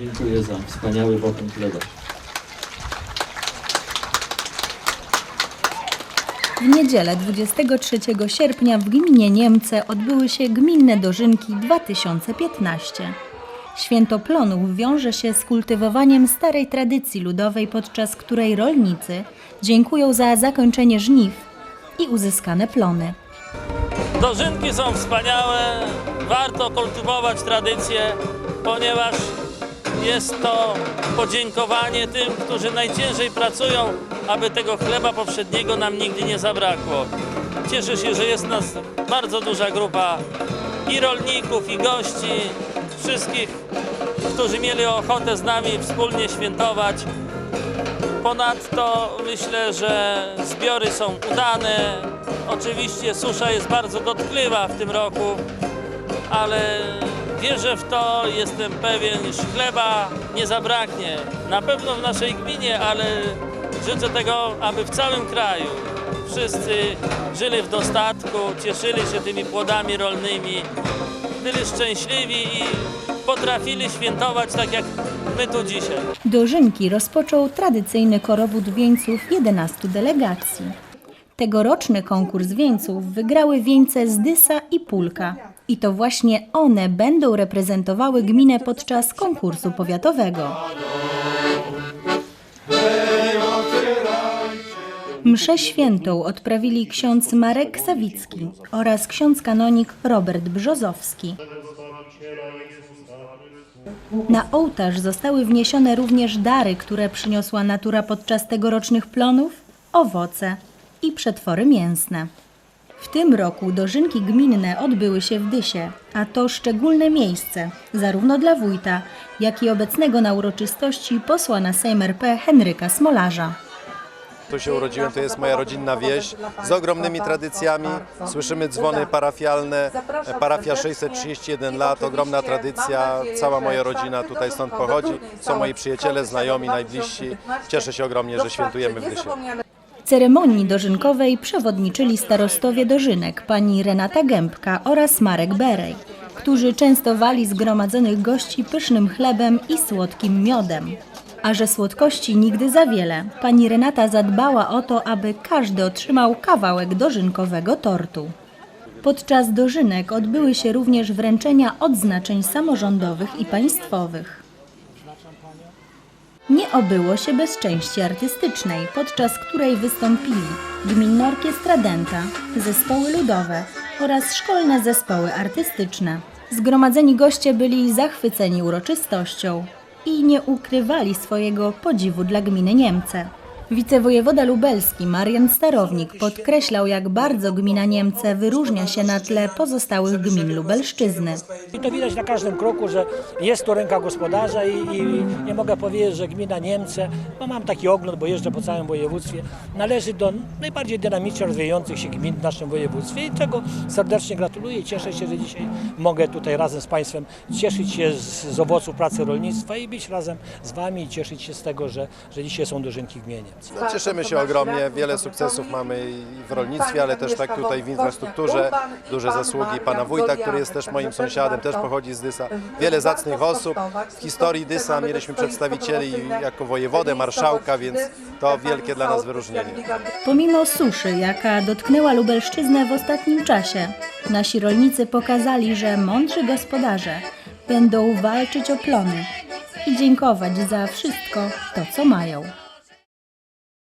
Dziękuję za wspaniały wotum chleba. W niedzielę 23 sierpnia w gminie Niemce odbyły się gminne dożynki 2015. Święto plonów wiąże się z kultywowaniem starej tradycji ludowej, podczas której rolnicy dziękują za zakończenie żniw i uzyskane plony. Dożynki są wspaniałe, warto kultywować tradycje, ponieważ jest to podziękowanie tym, którzy najciężej pracują, aby tego chleba powszedniego nam nigdy nie zabrakło. Cieszę się, że jest nas bardzo duża grupa i rolników, i gości, wszystkich, którzy mieli ochotę z nami wspólnie świętować. Ponadto myślę, że zbiory są udane. Oczywiście susza jest bardzo dotkliwa w tym roku, ale wierzę w to, jestem pewien, iż chleba nie zabraknie. Na pewno w naszej gminie, ale życzę tego, aby w całym kraju wszyscy żyli w dostatku, cieszyli się tymi płodami rolnymi, byli szczęśliwi i potrafili świętować tak jak my tu dzisiaj. Dożynki rozpoczął tradycyjny korowód wieńców 11 delegacji. Tegoroczny konkurs wieńców wygrały wieńce z Dysa i Pulka. I to właśnie one będą reprezentowały gminę podczas konkursu powiatowego. Mszę świętą odprawili ksiądz Marek Sawicki oraz ksiądz kanonik Robert Brzozowski. Na ołtarz zostały wniesione również dary, które przyniosła natura podczas tegorocznych plonów, owoce i przetwory mięsne. W tym roku dożynki gminne odbyły się w Dysie, a to szczególne miejsce, zarówno dla wójta, jak i obecnego na uroczystości posła na Sejm RP Henryka Smolarza. Tu się urodziłem, to jest moja rodzinna wieś z ogromnymi tradycjami. Słyszymy dzwony parafialne, parafia 631 lat, ogromna tradycja. Cała moja rodzina tutaj stąd pochodzi. Są moi przyjaciele, znajomi, najbliżsi. Cieszę się ogromnie, że świętujemy w Dysie. Ceremonii dożynkowej przewodniczyli starostowie dożynek pani Renata Gębka oraz Marek Berej, którzy częstowali zgromadzonych gości pysznym chlebem i słodkim miodem. A że słodkości nigdy za wiele, pani Renata zadbała o to, aby każdy otrzymał kawałek dożynkowego tortu. Podczas dożynek odbyły się również wręczenia odznaczeń samorządowych i państwowych. Nie obyło się bez części artystycznej, podczas której wystąpili Gminna Orkiestra Dęta, zespoły ludowe oraz szkolne zespoły artystyczne. Zgromadzeni goście byli zachwyceni uroczystością i nie ukrywali swojego podziwu dla gminy Niemce. Wicewojewoda lubelski Marian Starownik podkreślał, jak bardzo gmina Niemce wyróżnia się na tle pozostałych gmin Lubelszczyzny. I to widać na każdym kroku, że jest to ręka gospodarza i, i nie mogę powiedzieć, że gmina Niemce, bo mam taki ogląd, bo jeżdżę po całym województwie, należy do najbardziej dynamicznie rozwijających się gmin w naszym województwie i czego serdecznie gratuluję i cieszę się, że dzisiaj mogę tutaj razem z Państwem cieszyć się z, z owoców pracy rolnictwa i być razem z Wami i cieszyć się z tego, że, że dzisiaj są dożynki w gminie cieszymy się ogromnie, wiele sukcesów mamy i w rolnictwie, ale też tak tutaj w infrastrukturze. Duże zasługi pana wójta, który jest też moim sąsiadem, też pochodzi z Dysa. Wiele zacnych osób. W historii Dysa mieliśmy przedstawicieli jako wojewodę, marszałka, więc to wielkie dla nas wyróżnienie. Pomimo suszy, jaka dotknęła Lubelszczyznę w ostatnim czasie, nasi rolnicy pokazali, że mądrzy gospodarze będą walczyć o plony i dziękować za wszystko to, co mają.